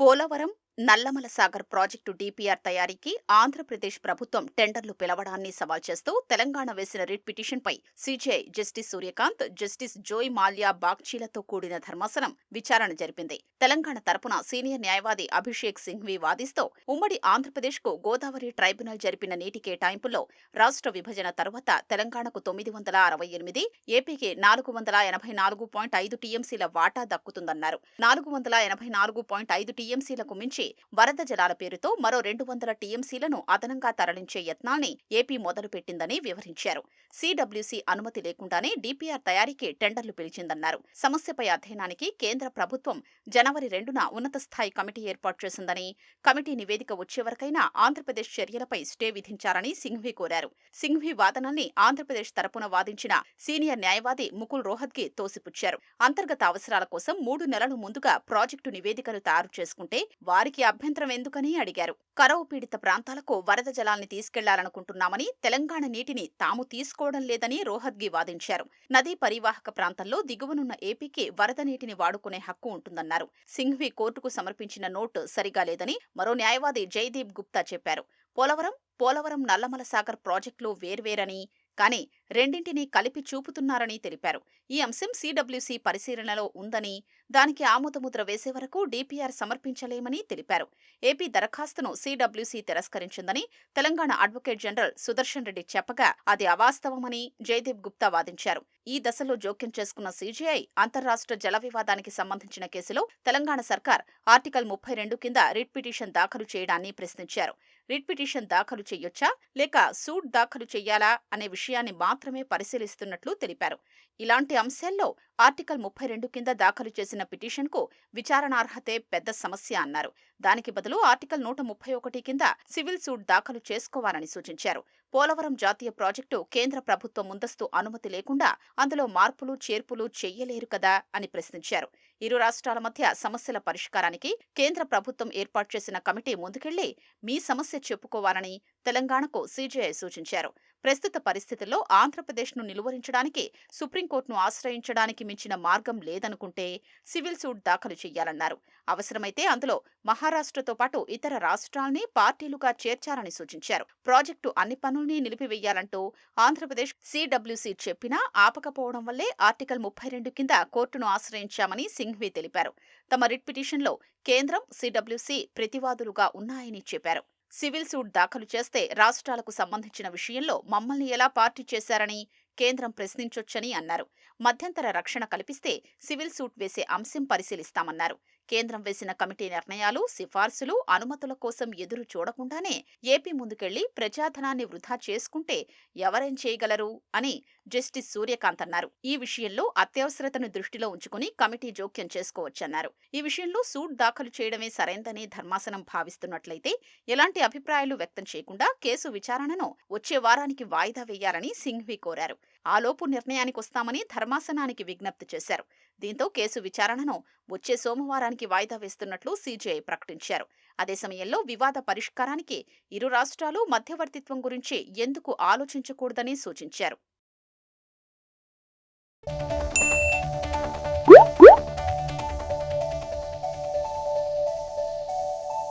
Polavaram Nallamala Sagar project DPR తయారీకి ఆంధ్రప్రదేశ్ ప్రభుత్వం టెండర్లు పిలవడాన్ని సవాల్ చేస్తూ తెలంగాణ వేసిన రిట్ పిటిషన్పై CJI justice Surya Kant justice Joymalya బాగ్చీలతో కూడిన ధర్మాసనం విచారణ జరిపింది. తెలంగాణ తరపున సీనియర్ న్యాయవాది అభిషేక్ సింఘ్వి వాదిస్తూ ఉమ్మడి ఆంధ్రప్రదేశ్కు గోదావరి ట్రైబ్యునల్ జరిపిన నీటి కేటాయింపుల్లో రాష్ట్ర విభజన తరువాత తెలంగాణకు తొమ్మిది వందల అరవై ఎనిమిది ఏపీకి నాలుగు వందల ఎనభై నాలుగు పాయింట్ ఐదు టీఎంసీల వాటా దక్కుతుందన్నారు. నాలుగు వందల ఎనభై నాలుగు పాయింట్ ఐదు టీఎంసీలకు మించి వరద జలాల పేరుతో మరో రెండు వందల టీఎంసీలను అదనంగా తరలించే యత్నాల్ని ఏపీ మొదలుపెట్టిందని వివరించారు. సిడబ్ల్యూసీ అనుమతి లేకుండానే డిపిఆర్ తయారీకి టెండర్లు పిలిచిందన్నారు. సమస్యపై అధ్యయనానికి కేంద్ర ప్రభుత్వం జనవరి రెండున ఉన్నత స్థాయి కమిటీ ఏర్పాటు చేసిందని కమిటీ నివేదిక వచ్చే వరకైనా ఆంధ్రప్రదేశ్ చర్యలపై స్టే విధించారని సింఘ్వి కోరారు. సింఘ్వి వాదనల్ని ఆంధ్రప్రదేశ్ తరపున వాదించిన సీనియర్ న్యాయవాది ముకుల్ రోహత్కి తోసిపుచ్చారు. అంతర్గత అవసరాల కోసం మూడు నెలలు ముందుగా ప్రాజెక్టు నివేదికలు తయారు చేసుకుంటే వారికి అభ్యంతరం ఎందుకని అడిగారు. కరవు పీడిత ప్రాంతాలకు వరద జలాల్ని తీసుకెళ్ళాలనుకుంటున్నామని తెలంగాణ నీటిని తాము తీసుకోవడం లేదని రోహద్గి వాదించారు. నదీ పరివాహక ప్రాంతంలో దిగువనున్న ఏపీకి వరద నీటిని వాడుకునే హక్కు ఉంటుందన్నారు. సింఘ్వి కోర్టుకు సమర్పించిన నోటు సరిగా లేదని మరో న్యాయవాది జయదీప్ గుప్తా చెప్పారు. పోలవరం పోలవరం నల్లమల సాగర్ ప్రాజెక్టులు వేర్వేరని కానీ రెండింటినీ కలిపి చూపుతున్నారని తెలిపారు. ఈ అంశం సిడబ్ల్యూసీ పరిశీలనలో ఉందని దానికి ఆమోదముద్ర వేసే వరకు డీపీఆర్ సమర్పించలేమని తెలిపారు. ఏపీ దరఖాస్తును సిడబ్ల్యూసీ తిరస్కరించిందని తెలంగాణ అడ్వకేట్ జనరల్ సుదర్శన్ రెడ్డి చెప్పగా అది అవాస్తవమని జయదీప్ గుప్తా వాదించారు. ఈ దశలో జోక్యం చేసుకున్న సీజీఐ అంతర్రాష్ట్ర జల వివాదానికి సంబంధించిన కేసులో తెలంగాణ సర్కార్ ఆర్టికల్ ముప్పై రెండు కింద రిట్ పిటిషన్ దాఖలు చేయడాన్ని ప్రశ్నించారు. రిట్ పిటిషన్ దాఖలు చేయొచ్చా లేక సూట్ దాఖలు చెయ్యాలా? అనే విషయాన్ని మాత్రమే పరిశీలిస్తున్నట్లు తెలిపారు. ఇలాంటి అంశాల్లో ఆర్టికల్ ముప్పై రెండు కింద దాఖలు చేసిన పిటిషన్కు విచారణార్హతే పెద్ద సమస్య అన్నారు. దానికి బదులు ఆర్టికల్ నూట ముప్పై ఒకటి కింద సివిల్ సూట్ దాఖలు చేసుకోవాలని సూచించారు. పోలవరం జాతీయ ప్రాజెక్టు కేంద్ర ప్రభుత్వం ముందస్తు అనుమతి లేకుండా అందులో మార్పులు చేర్పులు చెయ్యలేరు కదా అని ప్రశ్నించారు. ఇరు రాష్ట్రాల మధ్య సమస్యల పరిష్కారానికి కేంద్ర ప్రభుత్వం ఏర్పాటు చేసిన కమిటీ ముందుకెళ్ళి మీ సమస్య చెప్పుకోవాలని తెలంగాణకు సీజీఐ సూచించారు. ప్రస్తుత పరిస్థితుల్లో ఆంధ్రప్రదేశ్ను నిలువరించడానికి సుప్రీంకోర్టును ఆశ్రయించడానికి మించిన మార్గం లేదనుకుంటే సివిల్ సూట్ దాఖలు చేయాలన్నారు అవసరమైతే అందులో మహారాష్ట్రతో పాటు ఇతర రాష్ట్రాల్ని పార్టీలుగా చేర్చాలని సూచించారు. ప్రాజెక్టు అన్ని పనుల్ని నిలిపివేయాలంటూ ఆంధ్రప్రదేశ్ సిడబ్ల్యూసీ చెప్పినా ఆపకపోవడం వల్లే ఆర్టికల్ ముప్పై రెండు కింద కోర్టును ఆశ్రయించామని సింఘ్వి తెలిపారు. తమ రిట్ పిటిషన్లో కేంద్రం సిడబ్ల్యూసీ ప్రతివాదులుగా ఉన్నాయని చెప్పారు. సివిల్ సూట్ దాఖలు చేస్తే రాష్ట్రాలకు సంబంధించిన విషయంలో మమ్మల్ని ఎలా పార్టీ చేశారని కేంద్రం ప్రశ్నించొచ్చని అన్నారు. మధ్యంతర రక్షణ కల్పిస్తే సివిల్ సూట్ వేసే అంశం పరిశీలిస్తామన్నారు. కేంద్రం వేసిన కమిటీ నిర్ణయాలు సిఫార్సులు అనుమతుల కోసం ఎదురు చూడకుండానే ఏపీ ముందుకెళ్ళి ప్రజాధనాన్ని వృధా చేసుకుంటే ఎవరేం చేయగలరు అని జస్టిస్ సూర్యకాంత్ అన్నారు. ఈ విషయంలో అత్యవసరతను దృష్టిలో ఉంచుకుని కమిటీ జోక్యం చేసుకోవచ్చన్నారు. ఈ విషయంలో సూట్ దాఖలు చేయడమే సరైందని ధర్మాసనం భావిస్తున్నట్లయితే ఎలాంటి అభిప్రాయాలు వ్యక్తం చేయకుండా కేసు విచారణను వచ్చే వారానికి వాయిదా వేయాలని సింఘ్వి కోరారు. ఆలోపు నిర్ణయానికి వస్తామని ధర్మాసనానికి విజ్ఞప్తి చేశారు. దీంతో కేసు విచారణను వచ్చే సోమవారానికి వాయిదా వేస్తున్నట్లు సీజీఐ ప్రకటించారు. అదే సమయంలో వివాద పరిష్కారానికి ఇరు రాష్ట్రాలు మధ్యవర్తిత్వం గురించి ఎందుకు ఆలోచించకూడదని సూచించారు.